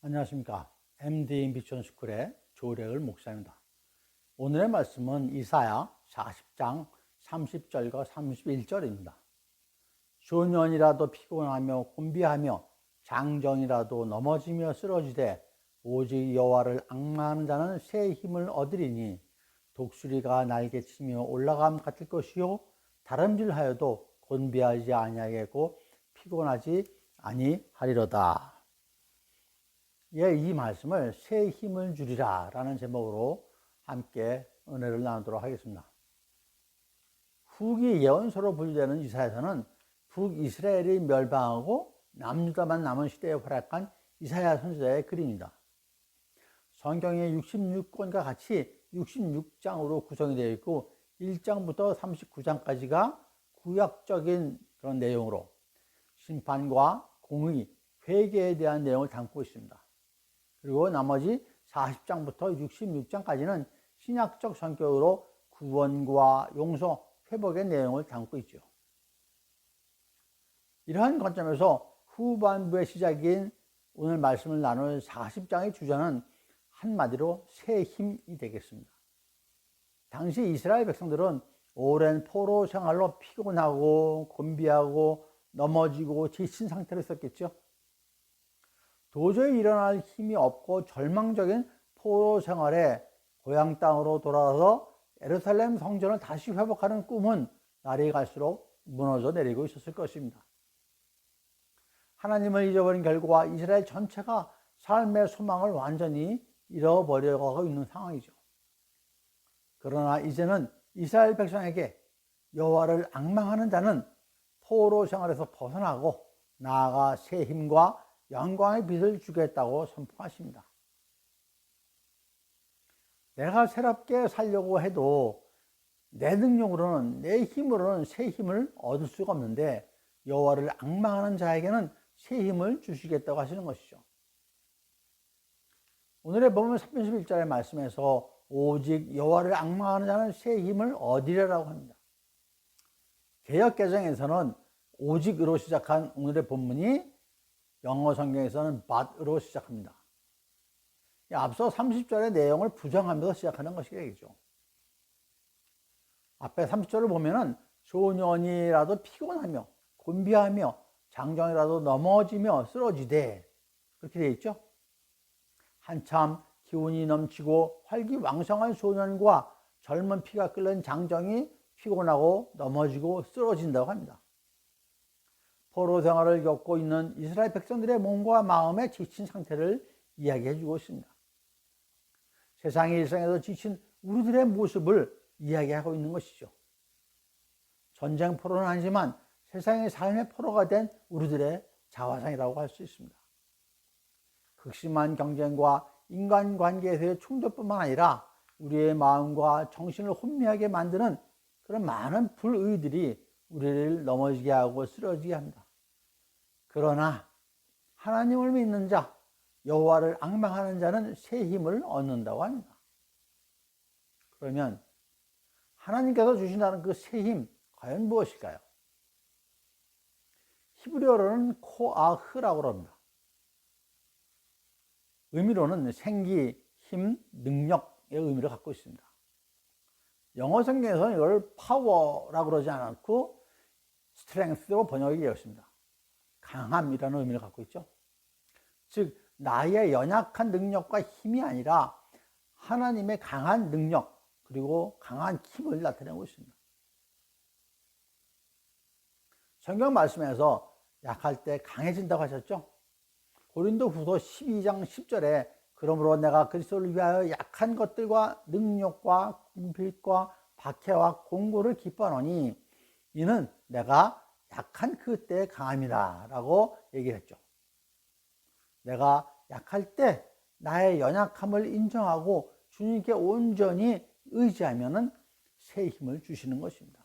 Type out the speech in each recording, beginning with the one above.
안녕하십니까. MD 미션 스쿨의 조례을 목사입니다. 오늘의 말씀은 이사야 40장 30절과 31절입니다. 소년이라도 피곤하며 곤비하며 장정이라도 넘어지며 쓰러지되 오직 여호와를 악마하는 자는 새 힘을 얻으리니 독수리가 날개치며 올라감 같을 것이요 다름질하여도 곤비하지 아니하겠고 피곤하지 아니하리로다. 예, 이 말씀을 새 힘을 주리라 라는 제목으로 함께 은혜를 나누도록 하겠습니다. 후기 예언서로 분류되는 이사야서는 북이스라엘이 멸망하고 남유다만 남은 시대에 활약한 이사야 선지자의 글입니다. 성경의 66권과 같이 66장으로 구성이 되어 있고 1장부터 39장까지가 구약적인 그런 내용으로 심판과 공의, 회개에 대한 내용을 담고 있습니다. 그리고 나머지 40장부터 66장까지는 신약적 성격으로 구원과 용서, 회복의 내용을 담고 있죠. 이러한 관점에서 후반부의 시작인 오늘 말씀을 나눌 40장의 주제는 한마디로 새 힘이 되겠습니다. 당시 이스라엘 백성들은 오랜 포로 생활로 피곤하고 곤비하고 넘어지고 지친 상태로 있었겠죠. 도저히 일어날 힘이 없고 절망적인 포로 생활에 고향 땅으로 돌아와서 에루살렘 성전을 다시 회복하는 꿈은 날이 갈수록 무너져 내리고 있었을 것입니다. 하나님을 잊어버린 결과 이스라엘 전체가 삶의 소망을 완전히 잃어버려가고 있는 상황이죠. 그러나 이제는 이스라엘 백성에게 여호와를 악망하는 자는 포로 생활에서 벗어나고 나아가 새 힘과 영광의 빛을 주겠다고 선포하십니다. 내가 새롭게 살려고 해도 내 능력으로는 내 힘으로는 새 힘을 얻을 수가 없는데 여호와를 악망하는 자에게는 새 힘을 주시겠다고 하시는 것이죠. 오늘의 본문 31절의 말씀에서 오직 여호와를 악망하는 자는 새 힘을 얻으리라고 합니다. 개혁 개정에서는 오직으로 시작한 오늘의 본문이 영어 성경에서는 but으로 시작합니다. 앞서 30절의 내용을 부정하면서 시작하는 것이겠죠. 앞에 30절을 보면은 소년이라도 피곤하며 곤비하며 장정이라도 넘어지며 쓰러지되 그렇게 되어 있죠. 한참 기운이 넘치고 활기왕성한 소년과 젊은 피가 끓는 장정이 피곤하고 넘어지고 쓰러진다고 합니다. 포로 생활을 겪고 있는 이스라엘 백성들의 몸과 마음의 지친 상태를 이야기해 주고 있습니다. 세상의 일상에서 지친 우리들의 모습을 이야기하고 있는 것이죠. 전쟁 포로는 아니지만 세상의 삶의 포로가 된 우리들의 자화상이라고 할 수 있습니다. 극심한 경쟁과 인간관계에서의 충돌뿐만 아니라 우리의 마음과 정신을 혼미하게 만드는 그런 많은 불의들이 우리를 넘어지게 하고 쓰러지게 합니다. 그러나 하나님을 믿는 자, 여호와를 악망하는 자는 새 힘을 얻는다고 합니다. 그러면 하나님께서 주신다는 그 새 힘 과연 무엇일까요? 히브리어로는 코아흐라고 합니다. 의미로는 생기, 힘, 능력의 의미를 갖고 있습니다. 영어 성경에서는 이걸 파워라고 그러지 않았고 스트렝스로 번역이 되었습니다. 강함이라는 의미를 갖고 있죠. 즉 나의 연약한 능력과 힘이 아니라 하나님의 강한 능력 그리고 강한 힘을 나타내고 있습니다. 성경 말씀에서 약할 때 강해진다고 하셨죠? 고린도 후서 12장 10절에 그러므로 내가 그리스도를 위하여 약한 것들과 능력과 궁핍과 박해와 공고를 기뻐하노니 이는 내가 약한 그때 강함이다 라고 얘기를 했죠. 내가 약할 때 나의 연약함을 인정하고 주님께 온전히 의지하면 새 힘을 주시는 것입니다.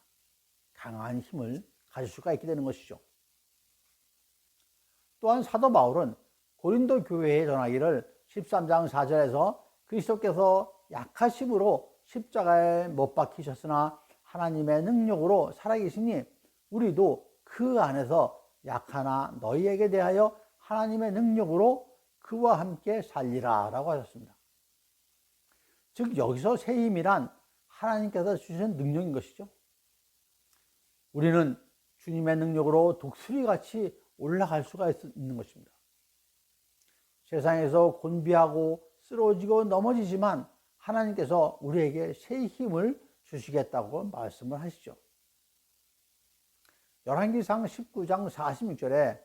강한 힘을 가질 수가 있게 되는 것이죠. 또한 사도 바울은 고린도 교회에 전하기를 13장 4절에서 그리스도께서 약하심으로 십자가에 못 박히셨으나 하나님의 능력으로 살아계시니 우리도 그 안에서 약하나 너희에게 대하여 하나님의 능력으로 그 그와 함께 살리라 라고 하셨습니다. 즉 여기서 새 힘이란 하나님께서 주신 능력인 것이죠. 우리는 주님의 능력으로 독수리같이 올라갈 수가 있는 것입니다. 세상에서 곤비하고 쓰러지고 넘어지지만 하나님께서 우리에게 새 힘을 주시겠다고 말씀을 하시죠. 열왕기상 19장 46절에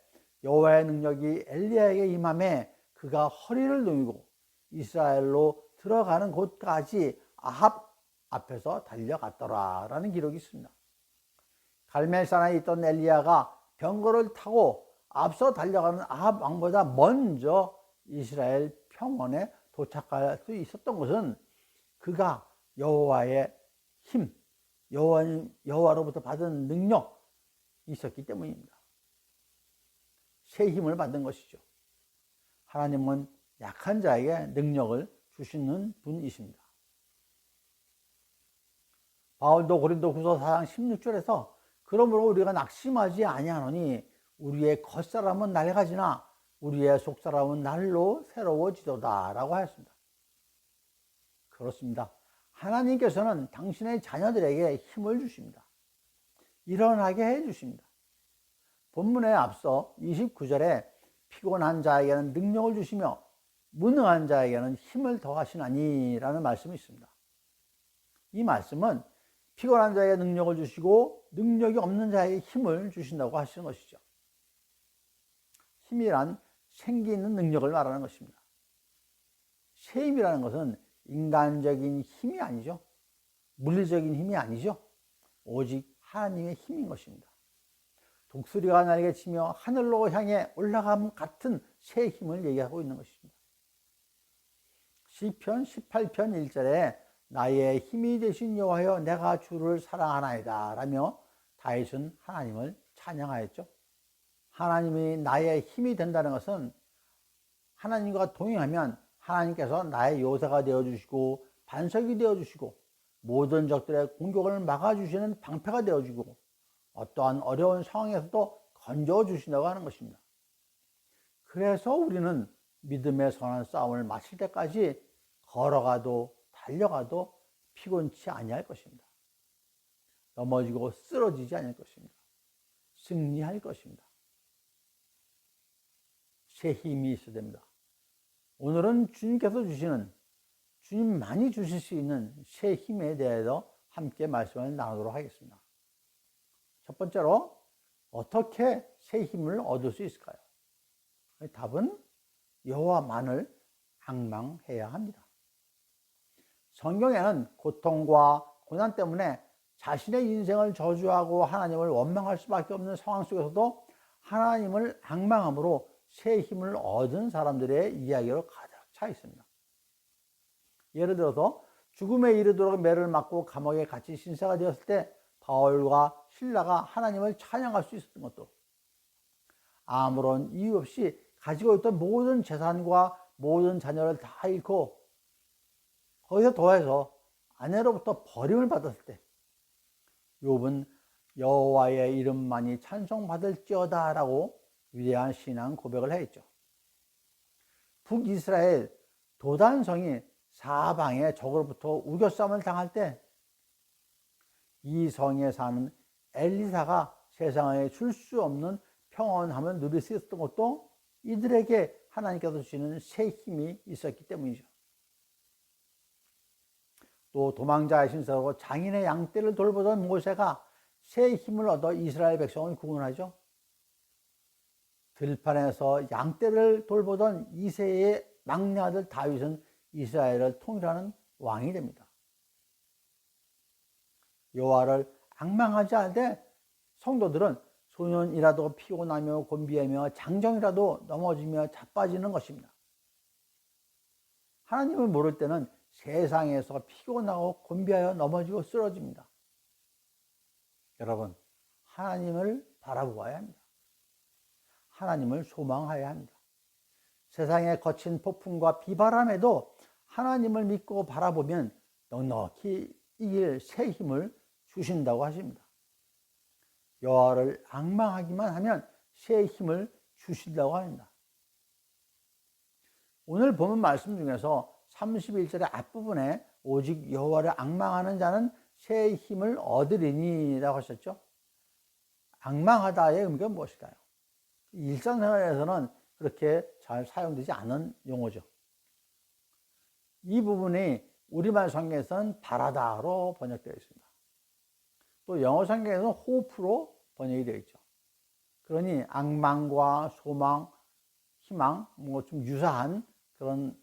여호와의 능력이 엘리야에게 임함에 그가 허리를 누이고 이스라엘로 들어가는 곳까지 아합 앞에서 달려갔더라라는 기록이 있습니다. 갈멜산에 있던 엘리야가 병거를 타고 앞서 달려가는 아합 왕보다 먼저 이스라엘 평원에 도착할 수 있었던 것은 그가 여호와의 힘, 여호와 여호와로부터 받은 능력 있었기 때문입니다. 새 힘을 받은 것이죠. 하나님은 약한 자에게 능력을 주시는 분이십니다. 바울도 고린도 후서 4장 16절에서 그러므로 우리가 낙심하지 아니하노니 우리의 겉사람은 낡아지나 우리의 속사람은 날로 새로워지도다 라고 하였습니다. 그렇습니다. 하나님께서는 당신의 자녀들에게 힘을 주십니다. 일어나게 해 주십니다. 본문에 앞서 29절에 피곤한 자에게는 능력을 주시며 무능한 자에게는 힘을 더하시나니라는 말씀이 있습니다. 이 말씀은 피곤한 자에게 능력을 주시고 능력이 없는 자에게 힘을 주신다고 하시는 것이죠. 힘이란 생기 있는 능력을 말하는 것입니다. 새 힘이라는 것은 인간적인 힘이 아니죠. 물리적인 힘이 아니죠. 오직 하나님의 힘인 것입니다. 독수리가 날개 치며 하늘로 향해 올라감 같은 새 힘을 얘기하고 있는 것입니다. 시편 18편 1절에 나의 힘이 되신 여호와여 내가 주를 사랑하나이다 라며 다윗은 하나님을 찬양하였죠. 하나님이 나의 힘이 된다는 것은 하나님과 동행하면 하나님께서 나의 요새가 되어 주시고 반석이 되어 주시고 모든 적들의 공격을 막아 주시는 방패가 되어 주고 어떠한 어려운 상황에서도 건져 주신다고 하는 것입니다. 그래서 우리는 믿음의 선한 싸움을 마칠 때까지 걸어가도 달려가도 피곤치 아니할 것입니다. 넘어지고 쓰러지지 않을 것입니다. 승리할 것입니다. 새 힘이 있어야 됩니다. 오늘은 주님께서 주시는 주님 많이 주실 수 있는 새 힘에 대해서 함께 말씀을 나누도록 하겠습니다. 첫 번째로 어떻게 새 힘을 얻을 수 있을까요? 답은 여호와만을 악망해야 합니다. 성경에는 고통과 고난 때문에 자신의 인생을 저주하고 하나님을 원망할 수밖에 없는 상황 속에서도 하나님을 악망함으로 새 힘을 얻은 사람들의 이야기로 가득 차 있습니다. 예를 들어서 죽음에 이르도록 매를 맞고 감옥에 갇힌 신사가 되었을 때 바울과 신라가 하나님을 찬양할 수 있었던 것도 아무런 이유 없이 가지고 있던 모든 재산과 모든 자녀를 다 잃고 거기서 더해서 아내로부터 버림을 받았을 때 욥은 여호와의 이름만이 찬송받을지어다라고 위대한 신앙 고백을 했죠. 북이스라엘 도단성이 사방의 적으로부터 우겨싸움을 당할 때 이 성에 사는 엘리사가 세상에 줄 수 없는 평온함을 누릴 수 있었던 것도 이들에게 하나님께서 주시는 새 힘이 있었기 때문이죠. 또 도망자의 신사로 장인의 양떼를 돌보던 모세가 새 힘을 얻어 이스라엘 백성을 구원하죠. 들판에서 양떼를 돌보던 이세의 막내 아들 다윗은 이스라엘을 통일하는 왕이 됩니다. 여호와를 악망하지 않되 성도들은 소년이라도 피곤하며 곤비하며 장정이라도 넘어지며 자빠지는 것입니다. 하나님을 모를 때는 세상에서 피곤하고 곤비하여 넘어지고 쓰러집니다. 여러분, 하나님을 바라보아야 합니다. 하나님을 소망하여야 합니다. 세상의 거친 폭풍과 비바람에도 하나님을 믿고 바라보면 넉넉히 이길 새 힘을 주신다고 하십니다. 여호와를 악망하기만 하면 새 힘을 주신다고 합니다. 오늘 보면 말씀 중에서 31절의 앞부분에 오직 여호와를 악망하는 자는 새 힘을 얻으리니라고 하셨죠. 악망하다의 의미가 무엇일까요? 일상생활에서는 그렇게 잘 사용되지 않은 용어죠. 이 부분이 우리말 성경에서는 바라다로 번역되어 있습니다. 또 영어 성경에서는 호프로 번역이 되어 있죠. 그러니 악망과 소망, 희망, 뭐 좀 유사한 그런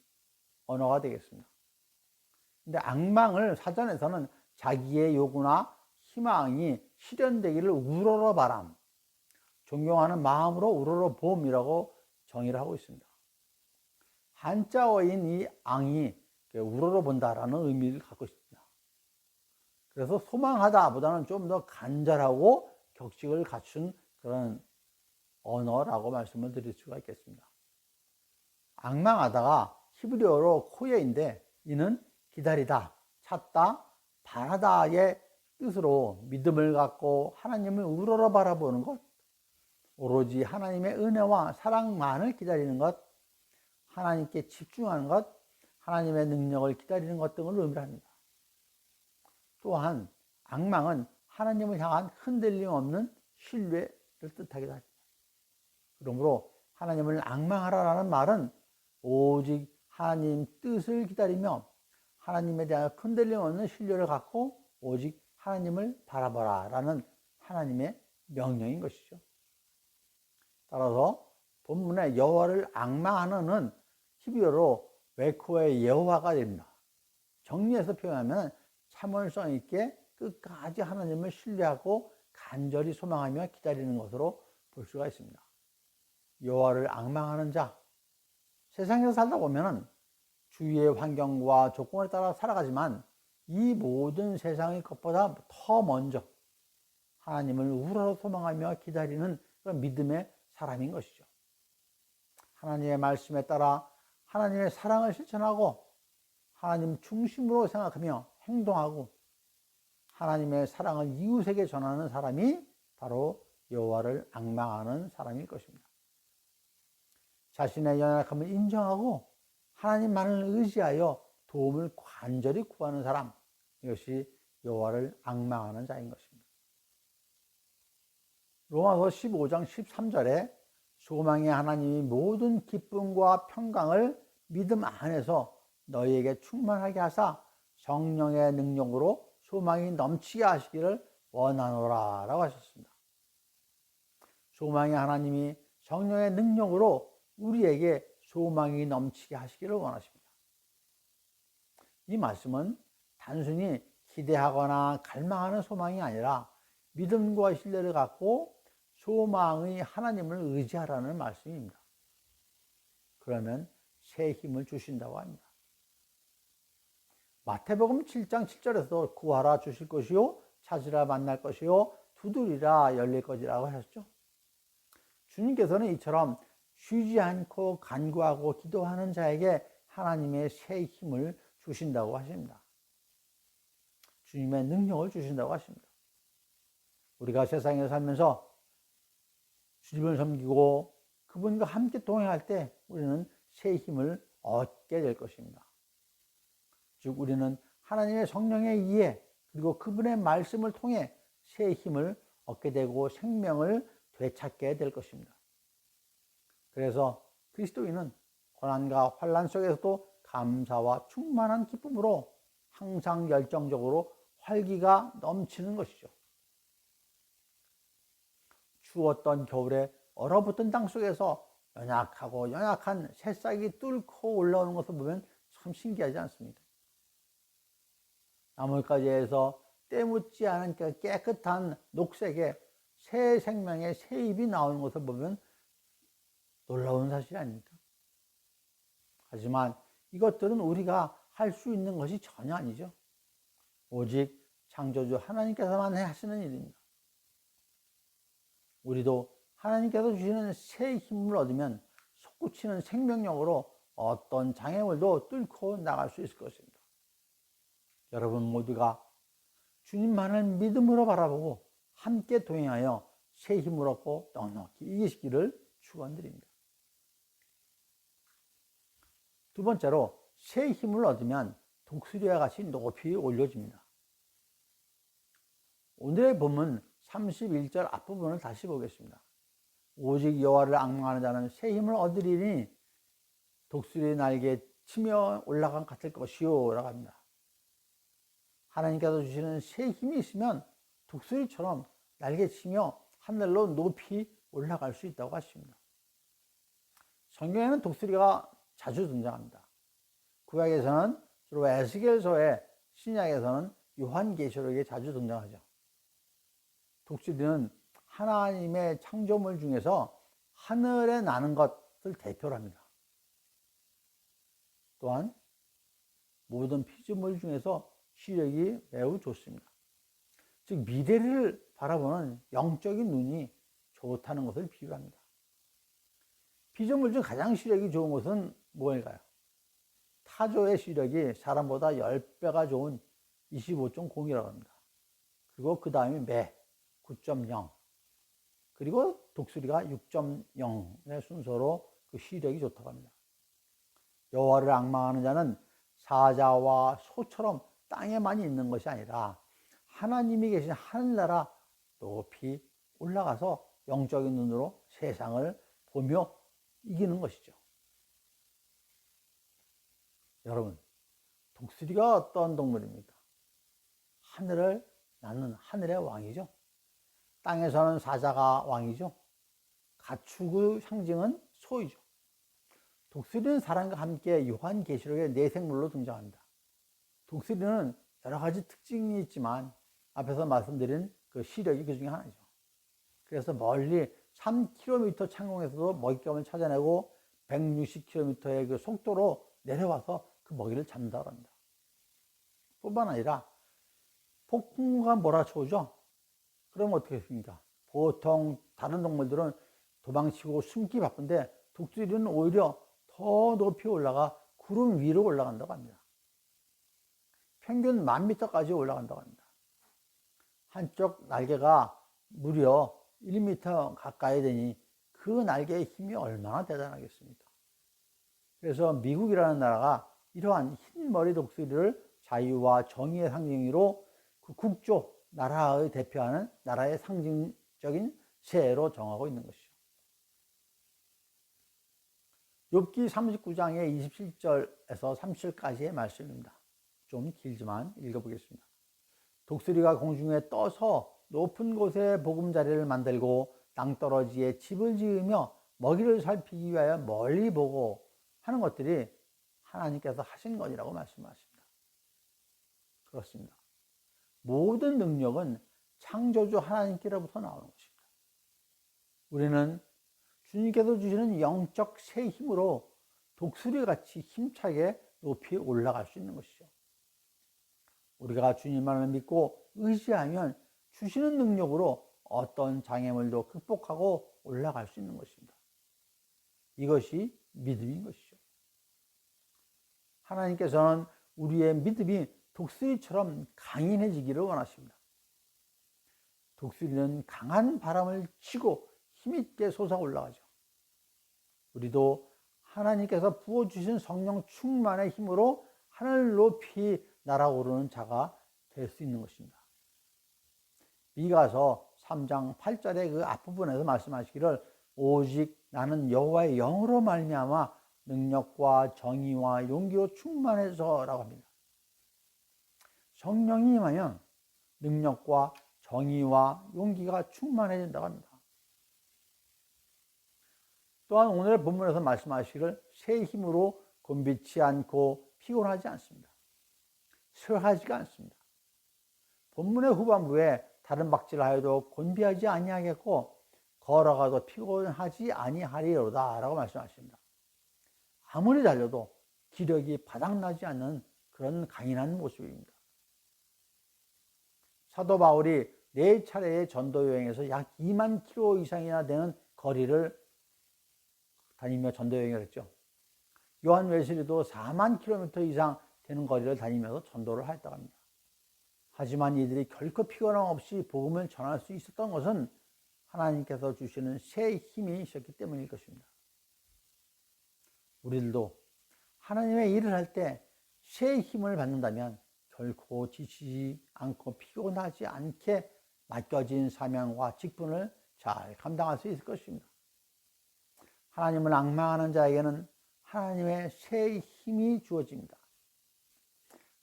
언어가 되겠습니다. 근데 악망을 사전에서는 자기의 요구나 희망이 실현되기를 우러러 바람, 존경하는 마음으로 우러러 봄이라고 정의를 하고 있습니다. 한자어인 이 앙이 우러러 본다라는 의미를 갖고 있습니다. 그래서 소망하다보다는 좀 더 간절하고 격식을 갖춘 그런 언어라고 말씀을 드릴 수가 있겠습니다. 악망하다가 히브리어로 코예인데 이는 기다리다, 찾다, 바라다의 뜻으로 믿음을 갖고 하나님을 우러러 바라보는 것, 오로지 하나님의 은혜와 사랑만을 기다리는 것, 하나님께 집중하는 것, 하나님의 능력을 기다리는 것 등을 의미합니다. 또한 악망은 하나님을 향한 흔들림 없는 신뢰를 뜻하기도 합니다. 그러므로 하나님을 악망하라라는 말은 오직 하나님 뜻을 기다리며 하나님에 대한 흔들림 없는 신뢰를 갖고 오직 하나님을 바라보라라는 하나님의 명령인 것이죠. 따라서 본문의 여호와를 악망하는은 히브리어로 웨코의 여호와가 됩니다. 정리해서 표현하면 참을성 있게 끝까지 하나님을 신뢰하고 간절히 소망하며 기다리는 것으로 볼 수가 있습니다. 여호와를 악망하는 자 세상에서 살다 보면은 주위의 환경과 조건에 따라 살아가지만 이 모든 세상의 것보다 더 먼저 하나님을 우러러 소망하며 기다리는 그런 믿음의 사람인 것이죠. 하나님의 말씀에 따라 하나님의 사랑을 실천하고 하나님 중심으로 생각하며 행동하고 하나님의 사랑을 이웃에게 전하는 사람이 바로 여호와를 악망하는 사람일 것입니다. 자신의 연약함을 인정하고 하나님만을 의지하여 도움을 간절히 구하는 사람 이것이 여호와를 악망하는 자인 것입니다. 로마서 15장 13절에 소망의 하나님이 모든 기쁨과 평강을 믿음 안에서 너희에게 충만하게 하사 성령의 능력으로 소망이 넘치게 하시기를 원하노라 라고 하셨습니다. 소망의 하나님이 성령의 능력으로 우리에게 소망이 넘치게 하시기를 원하십니다. 이 말씀은 단순히 기대하거나 갈망하는 소망이 아니라 믿음과 신뢰를 갖고 소망의 하나님을 의지하라는 말씀입니다. 그러면 새 힘을 주신다고 합니다. 마태복음 7장 7절에서 구하라 주실 것이요 찾으라 만날 것이요 두드리라 열릴 것이라고 하셨죠. 주님께서는 이처럼 쉬지 않고 간구하고 기도하는 자에게 하나님의 새 힘을 주신다고 하십니다. 주님의 능력을 주신다고 하십니다. 우리가 세상에 살면서 주님을 섬기고 그분과 함께 동행할 때 우리는 새 힘을 얻게 될 것입니다. 즉, 우리는 하나님의 성령의 이해 그리고 그분의 말씀을 통해 새 힘을 얻게 되고 생명을 되찾게 될 것입니다. 그래서 그리스도인은 고난과 환란 속에서도 감사와 충만한 기쁨으로 항상 열정적으로 활기가 넘치는 것이죠. 추웠던 겨울에 얼어붙은 땅 속에서 연약하고 연약한 새싹이 뚫고 올라오는 것을 보면 참 신기하지 않습니까? 나물가지에서 때묻지 않은 그 깨끗한 녹색의 새 생명의 새 잎이 나오는 것을 보면 놀라운 사실 아닙니까? 하지만 이것들은 우리가 할 수 있는 것이 전혀 아니죠. 오직 창조주 하나님께서만 하시는 일입니다. 우리도 하나님께서 주시는 새 힘을 얻으면 솟구치는 생명력으로 어떤 장애물도 뚫고 나갈 수 있을 것입니다. 여러분 모두가 주님만을 믿음으로 바라보고 함께 동행하여 새 힘을 얻고 넉넉히 이기시기를 축원드립니다. 두 번째로 새 힘을 얻으면 독수리와 같이 높이 올려집니다. 오늘의 본문 31절 앞부분을 다시 보겠습니다. 오직 여호와를 악망하는 자는 새 힘을 얻으리니 독수리 날개 치며 올라간 같을 것이요 라고 합니다. 하나님께서 주시는 새 힘이 있으면 독수리처럼 날개 치며 하늘로 높이 올라갈 수 있다고 하십니다. 성경에는 독수리가 자주 등장합니다. 구약에서는 주로 에스겔서에 신약에서는 요한계시록에 자주 등장하죠. 독수리는 하나님의 창조물 중에서 하늘에 나는 것을 대표로 합니다. 또한 모든 피조물 중에서 시력이 매우 좋습니다. 즉 미래를 바라보는 영적인 눈이 좋다는 것을 비유합니다. 피조물 중 가장 시력이 좋은 것은 무엇일까요? 타조의 시력이 사람보다 10배가 좋은 25.0이라고 합니다. 그리고 그 다음이 매 9.0 그리고 독수리가 6.0의 순서로 그 시력이 좋다고 합니다. 여호와를 악망하는 자는 사자와 소처럼 땅에만 있는 것이 아니라 하나님이 계신 하늘나라 높이 올라가서 영적인 눈으로 세상을 보며 이기는 것이죠. 여러분, 독수리가 어떤 동물입니까? 하늘을 나는 하늘의 왕이죠. 땅에서는 사자가 왕이죠. 가축의 상징은 소이죠. 독수리는 사람과 함께 요한 계시록의 네 생물로 등장합니다. 독수리는 여러 가지 특징이 있지만 앞에서 말씀드린 그 시력이 그 중에 하나죠. 그래서 멀리 3km 창공에서도 먹잇감을 찾아내고 160km의 그 속도로 내려와서 그 먹이를 합니다. 뿐만 아니라 폭풍우가 몰아쳐오죠. 그럼 어떻게 했습니까? 보통 다른 동물들은 도망치고 숨기 바쁜데 독수리는 오히려 더 높이 올라가 구름 위로 올라간다고 합니다. 평균 만 미터까지 올라간다고 합니다. 한쪽 날개가 무려 1미터 가까이 되니 그 날개의 힘이 얼마나 대단하겠습니까? 그래서 미국이라는 나라가 이러한 흰머리 독수리를 자유와 정의의 상징으로 그 국조, 나라의 대표하는 나라의 상징적인 새로 정하고 있는 것이죠. 욥기 39장의 27절에서 37까지의 말씀입니다. 좀 길지만 읽어보겠습니다. 독수리가 공중에 떠서 높은 곳에 보금자리를 만들고 땅떨어지에 집을 지으며 먹이를 살피기 위하여 멀리 보고 하는 것들이 하나님께서 하신 것이라고 말씀하십니다. 그렇습니다. 모든 능력은 창조주 하나님께로부터 나오는 것입니다. 우리는 주님께서 주시는 영적 새 힘으로 독수리 같이 힘차게 높이 올라갈 수 있는 것이죠. 우리가 주님만을 믿고 의지하면 주시는 능력으로 어떤 장애물도 극복하고 올라갈 수 있는 것입니다. 이것이 믿음인 것이죠. 하나님께서는 우리의 믿음이 독수리처럼 강인해지기를 원하십니다. 독수리는 강한 바람을 치고 힘있게 솟아 올라가죠. 우리도 하나님께서 부어주신 성령 충만의 힘으로 하늘 높이 날아오르는 자가 될 수 있는 것입니다. 미가서 3장 8절의 그 앞부분에서 말씀하시기를 오직 나는 여호와의 영으로 말미암아 능력과 정의와 용기로 충만해서라고 합니다. 성령이 임하면 능력과 정의와 용기가 충만해진다고 합니다. 또한 오늘 본문에서 말씀하시기를 새 힘으로 곤비치 않고 피곤하지 않습니다. 쇠하지가 않습니다. 본문의 후반부에 다른 박질하여도 곤비하지 아니하겠고 걸어가도 피곤하지 아니하리로다라고 말씀하십니다. 아무리 달려도 기력이 바닥나지 않는 그런 강인한 모습입니다. 사도 바울이 네 차례의 전도 여행에서 약 2만 킬로 이상이나 되는 거리를 다니며 전도 여행을 했죠. 요한 웨슬리도 4만 킬로미터 이상 되는 거리를 다니면서 전도를 하였다고 합니다. 하지만 이들이 결코 피곤함 없이 복음을 전할 수 있었던 것은 하나님께서 주시는 새 힘이 있었기 때문일 것입니다. 우리들도 하나님의 일을 할 때 새 힘을 받는다면 결코 지치지 않고 피곤하지 않게 맡겨진 사명과 직분을 잘 감당할 수 있을 것입니다. 하나님을 악망하는 자에게는 하나님의 새 힘이 주어집니다.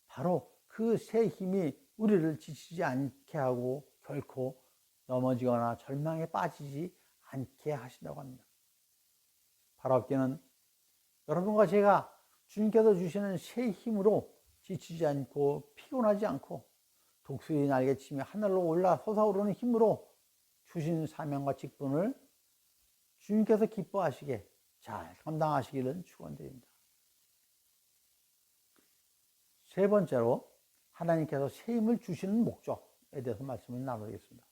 바로 그 새 힘이 우리를 지치지 않게 하고 결코 넘어지거나 절망에 빠지지 않게 하신다고 합니다. 바로 없기는 여러분과 제가 주님께서 주시는 새 힘으로 지치지 않고 피곤하지 않고 독수리 날개치며 하늘로 올라 솟아오르는 힘으로 주신 사명과 직분을 주님께서 기뻐하시게 잘 감당하시기를 축원드립니다. 세 번째로 하나님께서 새 힘을 주시는 목적에 대해서 말씀을 나누겠습니다.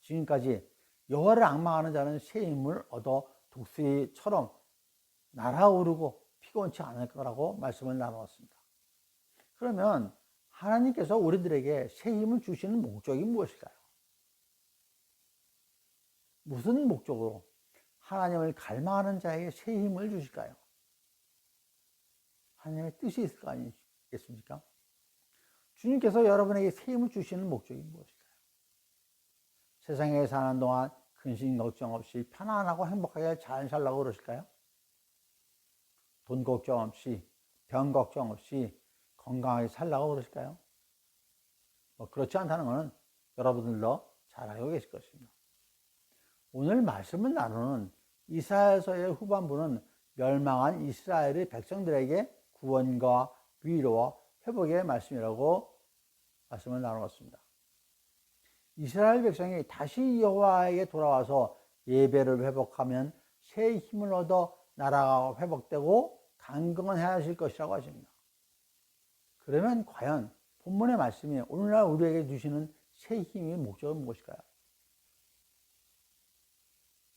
지금까지 여호와를 악망하는 자는 새 힘을 얻어 독수리처럼 날아오르고 피곤치 않을 거라고 말씀을 나누었습니다. 그러면 하나님께서 우리들에게 새 힘을 주시는 목적이 무엇일까요? 무슨 목적으로 하나님을 갈망하는 자에게 새 힘을 주실까요? 하나님의 뜻이 있을 거 아니겠습니까? 주님께서 여러분에게 새 힘을 주시는 목적이 무엇일까요? 세상에 사는 동안 근심 걱정 없이 편안하고 행복하게 잘 살라고 그러실까요? 돈 걱정 없이 병 걱정 없이 건강하게 살라고 그러실까요? 뭐 그렇지 않다는 것은 여러분들도 잘 알고 계실 것입니다. 오늘 말씀을 나누는 이사야서의 후반부는 멸망한 이스라엘의 백성들에게 구원과 위로와 회복의 말씀이라고 말씀을 나누었습니다. 이스라엘 백성이 다시 여호와에게 돌아와서 예배를 회복하면 새 힘을 얻어 나라가 회복되고 강건해하실 것이라고 하십니다. 그러면 과연 본문의 말씀이 오늘날 우리에게 주시는 새 힘의 목적은 무엇일까요?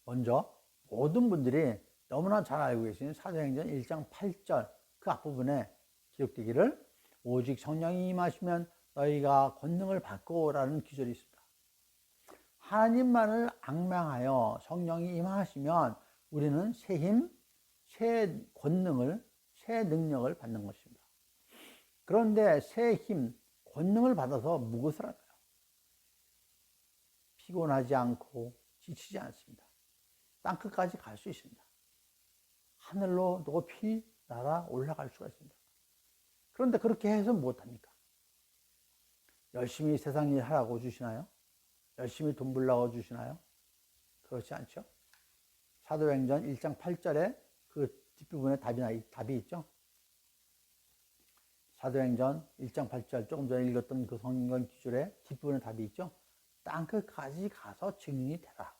먼저 모든 분들이 너무나 잘 알고 계신 사도행전 1장 8절 그 앞부분에 기록되기를 오직 성령이 임하시면 너희가 권능을 받고 라는 기절이 있습니다. 하나님만을 악망하여 성령이 임하시면 우리는 새 힘, 새 권능을, 새 능력을 받는 것입니다. 그런데 새 힘, 권능을 받아서 무엇을 할까요? 피곤하지 않고 지치지 않습니다. 땅끝까지 갈 수 있습니다. 하늘로 높이 날아 올라갈 수가 있습니다. 그런데 그렇게 해서 무엇합니까? 열심히 세상 일 하라고 주시나요? 열심히 돈 벌라고 주시나요? 그렇지 않죠? 사도행전 1장 8절에 그 뒷부분에 답이, 답이 있죠? 사도행전 1장 8절 조금 전에 읽었던 그 성경 기술에 뒷부분에 답이 있죠? 땅끝까지 가서 증인이 되라.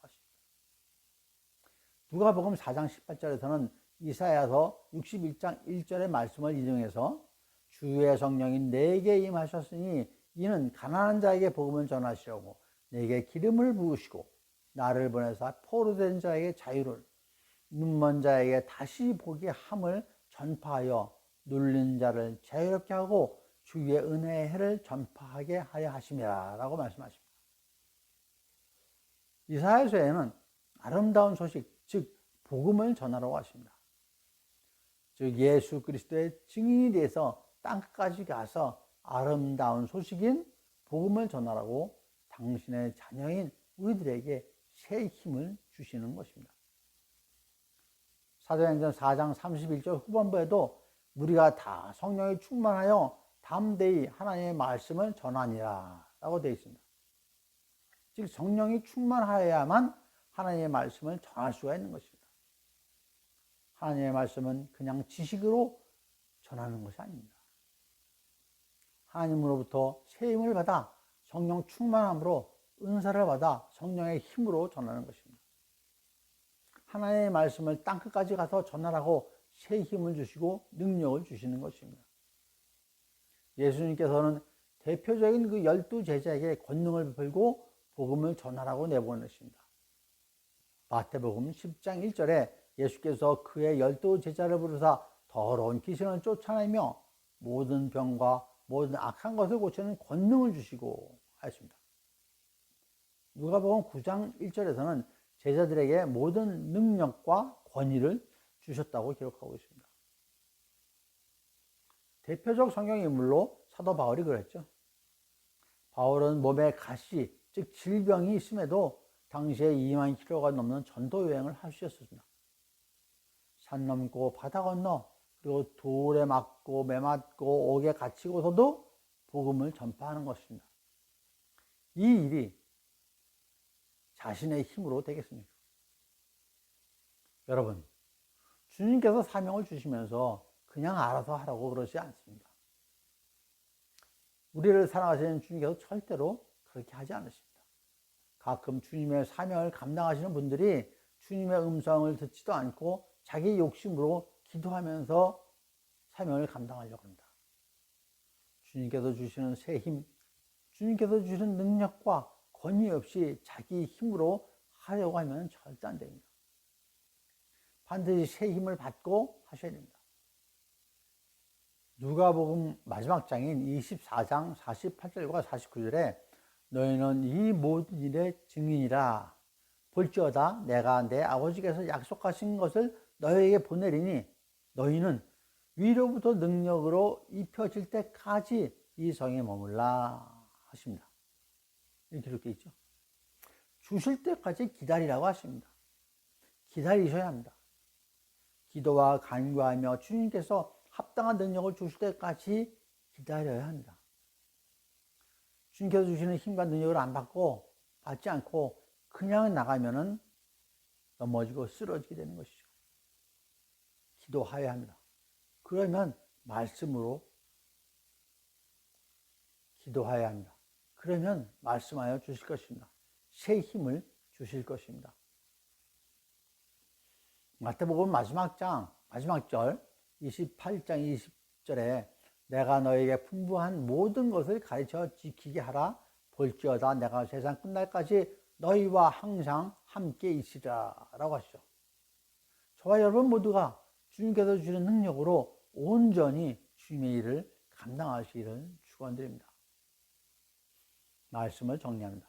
누가복음 4장 18절에서는 이사야서 61장 1절의 말씀을 인용해서 주의 성령이 내게 임하셨으니 이는 가난한 자에게 복음을 전하시려고 내게 기름을 부으시고 나를 보내사 포로된 자에게 자유를 눈먼 자에게 다시 보게 함을 전파하여 눌린 자를 자유롭게 하고 주의 은혜의 해를 전파하게 하려 하심이라 라고 말씀하십니다. 이사야서에는 아름다운 소식, 즉 복음을 전하라고 하십니다. 즉 예수 그리스도의 증인이 돼서 땅끝까지 가서 아름다운 소식인 복음을 전하라고 당신의 자녀인 우리들에게 새 힘을 주시는 것입니다. 사도행전 4장 31절 후반부에도 우리가 다 성령이 충만하여 담대히 하나님의 말씀을 전하니라 라고 되어 있습니다. 즉 성령이 충만하여야만 하나님의 말씀을 전할 수가 있는 것입니다. 하나님의 말씀은 그냥 지식으로 전하는 것이 아닙니다. 하나님으로부터 새 힘을 받아 성령 충만함으로 은사를 받아 성령의 힘으로 전하는 것입니다. 하나님의 말씀을 땅 끝까지 가서 전하라고 새 힘을 주시고 능력을 주시는 것입니다. 예수님께서는 대표적인 그 열두 제자에게 권능을 베풀고 복음을 전하라고 내보내십니다. 마태복음 10장 1절에 예수께서 그의 열두 제자를 부르사 더러운 귀신을 쫓아내며 모든 병과 모든 악한 것을 고치는 권능을 주시고 하였습니다. 누가복음 9장 1절에서는 제자들에게 모든 능력과 권위를 주셨다고 기록하고 있습니다. 대표적 성경 인물로 사도 바울이 그랬죠. 바울은 몸에 가시, 즉 질병이 있음에도 당시에 2만 킬로가 넘는 전도 여행을 하셨습니다. 산 넘고 바다 건너 그리고 돌에 맞고 매 맞고 옥에 갇히고서도 복음을 전파하는 것입니다. 이 일이 자신의 힘으로 되겠습니까? 여러분, 주님께서 사명을 주시면서 그냥 알아서 하라고 그러지 않습니다. 우리를 사랑하시는 주님께서 절대로 그렇게 하지 않으십니다. 가끔 주님의 사명을 감당하시는 분들이 주님의 음성을 듣지도 않고 자기 욕심으로 기도하면서 사명을 감당하려고 합니다. 주님께서 주시는 새 힘, 주님께서 주시는 능력과 권위 없이 자기 힘으로 하려고 하면 절대 안 됩니다. 반드시 새 힘을 받고 하셔야 됩니다. 누가복음 마지막 장인 24장 48절과 49절에 너희는 이 모든 일의 증인이라 볼지어다 내가 내 아버지께서 약속하신 것을 너희에게 보내리니 너희는 위로부터 능력으로 입혀질 때까지 이 성에 머물라 하십니다. 기록되어 있죠. 주실 때까지 기다리라고 하십니다. 기다리셔야 합니다. 기도와 간구하며 주님께서 합당한 능력을 주실 때까지 기다려야 합니다. 주님께서 주시는 힘과 능력을 안 받고 받지 않고 그냥 나가면은 넘어지고 쓰러지게 되는 것이죠. 기도하여야 합니다. 그러면 말씀으로 기도하여야 합니다. 그러면 말씀하여 주실 것입니다. 새 힘을 주실 것입니다. 마태복음 마지막 장, 마지막 절, 28장 20절에 내가 너에게 풍부한 모든 것을 가르쳐 지키게 하라. 볼지어다 내가 세상 끝날까지 너희와 항상 함께 있으라. 라고 하시죠. 저와 여러분 모두가 주님께서 주시는 능력으로 온전히 주님의 일을 감당하시기를 축원드립니다. 말씀을 정리합니다.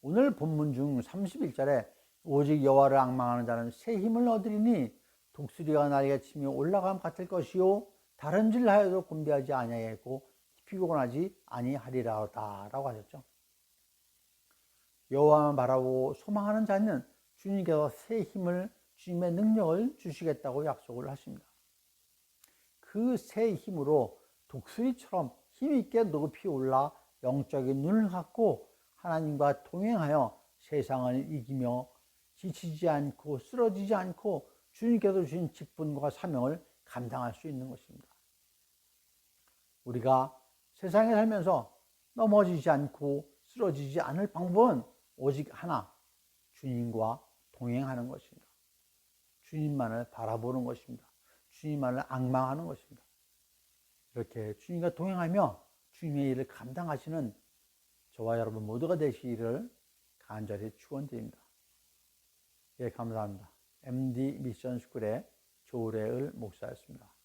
오늘 본문 중 31절에 오직 여호와를 악망하는 자는 새 힘을 얻으리니 독수리가 날개 치며 올라감 같을 것이요 다른 질 하여도 곤비하지 아니하겠고 피곤하지 아니하리라라고 하셨죠. 여호와만 바라고 소망하는 자는 주님께서 새 힘을 주님의 능력을 주시겠다고 약속을 하십니다. 그 새 힘으로 독수리처럼 힘있게 높이 올라 영적인 눈을 갖고 하나님과 동행하여 세상을 이기며 지치지 않고 쓰러지지 않고 주님께서 주신 직분과 사명을 감당할 수 있는 것입니다. 우리가 세상에 살면서 넘어지지 않고 쓰러지지 않을 방법은 오직 하나, 주님과 동행하는 것입니다. 주님만을 바라보는 것입니다. 주님만을 악망하는 것입니다. 이렇게 주님과 동행하며 주님의 일을 감당하시는 저와 여러분 모두가 되시기를 간절히 축원드립니다. 예, 감사합니다. MD 미션 스쿨의 조래을 목사였습니다.